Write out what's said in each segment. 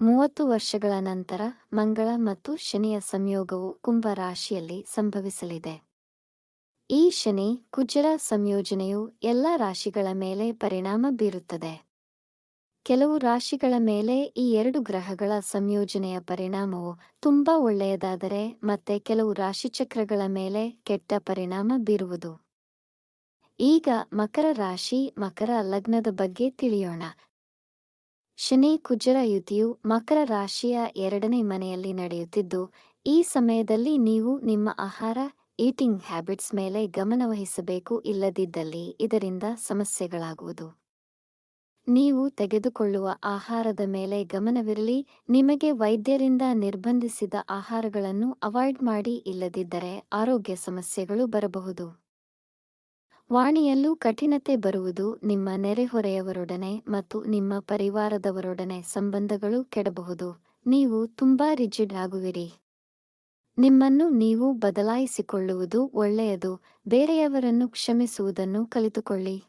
ಮೂವತ್ತು ವರ್ಷಗಳ ನಂತರ ಮಂಗಳ ಮತ್ತು ಶನಿಯ ಸಂಯೋಗವು ಕುಂಭ ರಾಶಿಯಲ್ಲಿ ಸಂಭವಿಸಲಿದೆ. ಈ ಶನಿ ಕುಜರ ಸಂಯೋಜನೆಯು ಎಲ್ಲ ರಾಶಿಗಳ ಮೇಲೆ ಪರಿಣಾಮ ಬೀರುತ್ತದೆ. ಕೆಲವು ರಾಶಿಗಳ ಮೇಲೆ ಈ ಎರಡು ಗ್ರಹಗಳ ಸಂಯೋಜನೆಯ ಪರಿಣಾಮವು ತುಂಬಾ ಒಳ್ಳೆಯದಾದರೆ ಮತ್ತೆ ಕೆಲವು ರಾಶಿಚಕ್ರಗಳ ಮೇಲೆ ಕೆಟ್ಟ ಪರಿಣಾಮ ಬೀರುವುದು. ಈಗ ಮಕರ ರಾಶಿ ಮಕರ ಲಗ್ನದ ಬಗ್ಗೆ ತಿಳಿಯೋಣ. ಶನಿ, ಕುಜರ, ಯುತಿಯು ಮಕರ ರಾಶಿಯ ಎರಡನೇ ಮನೆಯಲ್ಲಿ ನಡೆಯುತ್ತಿದ್ದು, ಈ ಸಮಯದಲ್ಲಿ ನೀವು ನಿಮ್ಮ ಆಹಾರ ಈಟಿಂಗ್ ಹ್ಯಾಬಿಟ್ಸ್ ಮೇಲೆ ಗಮನವಹಿಸಬೇಕು ಇಲ್ಲದಿದ್ದಲ್ಲಿ ಇದರಿಂದ ಸಮಸ್ಯೆಗಳಾಗುವುದು. ನೀವು ತೆಗೆದುಕೊಳ್ಳುವ ಆಹಾರದ ಮೇಲೆ ಗಮನವಿರಲಿ, ನಿಮಗೆ ವೈದ್ಯರಿಂದ ನಿರ್ಬಂಧಿಸಿದ ಆಹಾರಗಳನ್ನು ಅವಾಯ್ಡ್ ಮಾಡಿ ಇಲ್ಲದಿದ್ದರೆ ಆರೋಗ್ಯ ಸಮಸ್ಯೆಗಳು ಬರಬಹುದು. ವಾಣಿಯಲ್ಲೂ ಕಠಿಣತೆ ಬರುವುದು ನಿಮ್ಮ ನೆರೆಹೊರೆಯವರೊಡನೆ ಮತ್ತು ನಿಮ್ಮ ಪರಿವಾರದವರೊಡನೆ ಸಂಬಂಧಗಳು ಕೆಡಬಹುದು. ನೀವು ತುಂಬಾ ರಿಜಿಡ್ ಆಗುವಿರಿ. ನಿಮ್ಮನ್ನು ನೀವು ಬದಲಾಯಿಸಿಕೊಳ್ಳುವುದು ಒಳ್ಳೆಯದು. ಬೇರೆಯವರನ್ನು ಕ್ಷಮಿಸುವುದನ್ನು ಕಲಿತುಕೊಳ್ಳಿ.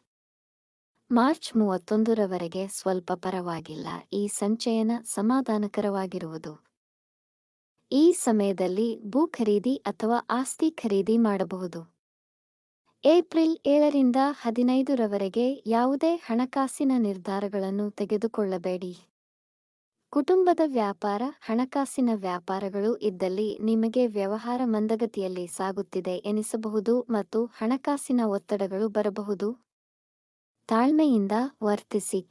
ಮಾರ್ಚ್ ಮೂವತ್ತೊಂದರವರೆಗೆ ಸ್ವಲ್ಪ ಪರವಾಗಿಲ್ಲ. ಈ ಸಂಚಯನ ಸಮಾಧಾನಕರವಾಗಿರುವುದು. ಈ ಸಮಯದಲ್ಲಿ ಭೂ ಖರೀದಿ ಅಥವಾ ಆಸ್ತಿ ಖರೀದಿ ಮಾಡಬಹುದು. ಏಪ್ರಿಲ್ ಏಳರಿಂದ ಹದಿನೈದರವರೆಗೆ ಯಾವುದೇ ಹಣಕಾಸಿನ ನಿರ್ಧಾರಗಳನ್ನು ತೆಗೆದುಕೊಳ್ಳಬೇಡಿ. ಕುಟುಂಬದ ವ್ಯಾಪಾರ, ಹಣಕಾಸಿನ ವ್ಯಾಪಾರಗಳು ಇದ್ದಲ್ಲಿ ನಿಮಗೆ ವ್ಯವಹಾರ ಮಂದಗತಿಯಲ್ಲಿ ಸಾಗುತ್ತಿದೆ ಎನಿಸಬಹುದು ಮತ್ತು ಹಣಕಾಸಿನ ಒತ್ತಡಗಳು ಬರಬಹುದು. ತಾಳ್ಮೆಯಿಂದ ವರ್ತಿಸಿ.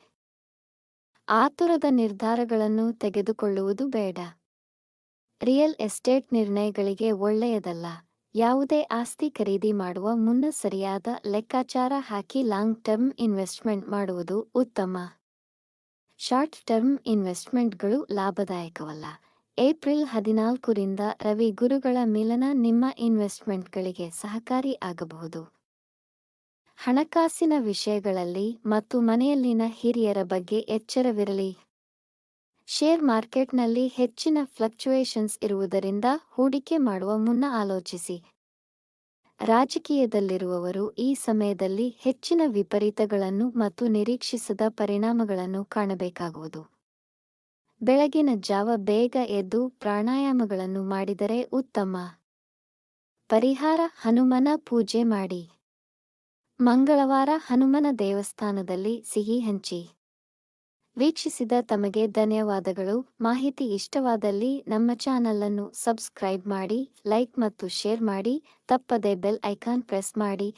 ಆತುರದ ನಿರ್ಧಾರಗಳನ್ನು ತೆಗೆದುಕೊಳ್ಳುವುದು ಬೇಡ. ರಿಯಲ್ ಎಸ್ಟೇಟ್ ನಿರ್ಣಯಗಳಿಗೆ ಒಳ್ಳೆಯದಲ್ಲ. ಯಾವುದೇ ಆಸ್ತಿ ಖರೀದಿ ಮಾಡುವ ಮುನ್ನ ಸರಿಯಾದ ಲೆಕ್ಕಾಚಾರ ಹಾಕಿ ಲಾಂಗ್ ಟರ್ಮ್ ಇನ್ವೆಸ್ಟ್ಮೆಂಟ್ ಮಾಡುವುದು ಉತ್ತಮ. ಶಾರ್ಟ್ ಟರ್ಮ್ ಇನ್ವೆಸ್ಟ್ಮೆಂಟ್ಗಳು ಲಾಭದಾಯಕವಲ್ಲ. ಏಪ್ರಿಲ್ ಹದಿನಾಲ್ಕರಿಂದ ರವಿ ಗುರುಗಳ ಮಿಲನ ನಿಮ್ಮ ಇನ್ವೆಸ್ಟ್ಮೆಂಟ್ಗಳಿಗೆ ಸಹಕಾರಿ ಆಗಬಹುದು. ಹಣಕಾಸಿನ ವಿಷಯಗಳಲ್ಲಿ ಮತ್ತು ಮನೆಯಲ್ಲಿನ ಹಿರಿಯರ ಬಗ್ಗೆ ಎಚ್ಚರವಿರಲಿ. ಶೇರ್ ಮಾರ್ಕೆಟ್ನಲ್ಲಿ ಹೆಚ್ಚಿನ ಫ್ಲಕ್ಚುಯೇಷನ್ಸ್ ಇರುವುದರಿಂದ ಹೂಡಿಕೆ ಮಾಡುವ ಮುನ್ನ ಆಲೋಚಿಸಿ. ರಾಜಕೀಯದಲ್ಲಿರುವವರು ಈ ಸಮಯದಲ್ಲಿ ಹೆಚ್ಚಿನ ವಿಪರೀತಗಳನ್ನು ಮತ್ತು ನಿರೀಕ್ಷಿಸದ ಪರಿಣಾಮಗಳನ್ನು ಕಾಣಬೇಕಾಗುವುದು. ಬೆಳಗಿನ ಜಾವ ಬೇಗ ಎದ್ದು ಪ್ರಾಣಾಯಾಮಗಳನ್ನು ಮಾಡಿದರೆ ಉತ್ತಮ. ಪರಿಹಾರ ಹನುಮನ ಪೂಜೆ ಮಾಡಿ. ಮಂಗಳವಾರ ಹನುಮನ ದೇವಸ್ಥಾನದಲ್ಲಿ ಸಿಹಿ ಹಂಚಿ. ವೀಕ್ಷಿಸಿದ ತಮಗೆ ಧನ್ಯವಾದಗಳು. ಮಾಹಿತಿ ಇಷ್ಟವಾದಲ್ಲಿ ನಮ್ಮ ಚಾನಲ್ ಅನ್ನು ಸಬ್ಸ್ಕ್ರೈಬ್ ಮಾಡಿ, ಲೈಕ್ ಮತ್ತು ಶೇರ್ ಮಾಡಿ, ತಪ್ಪದೆ ಬೆಲ್ ಐಕಾನ್ ಪ್ರೆಸ್ ಮಾಡಿ.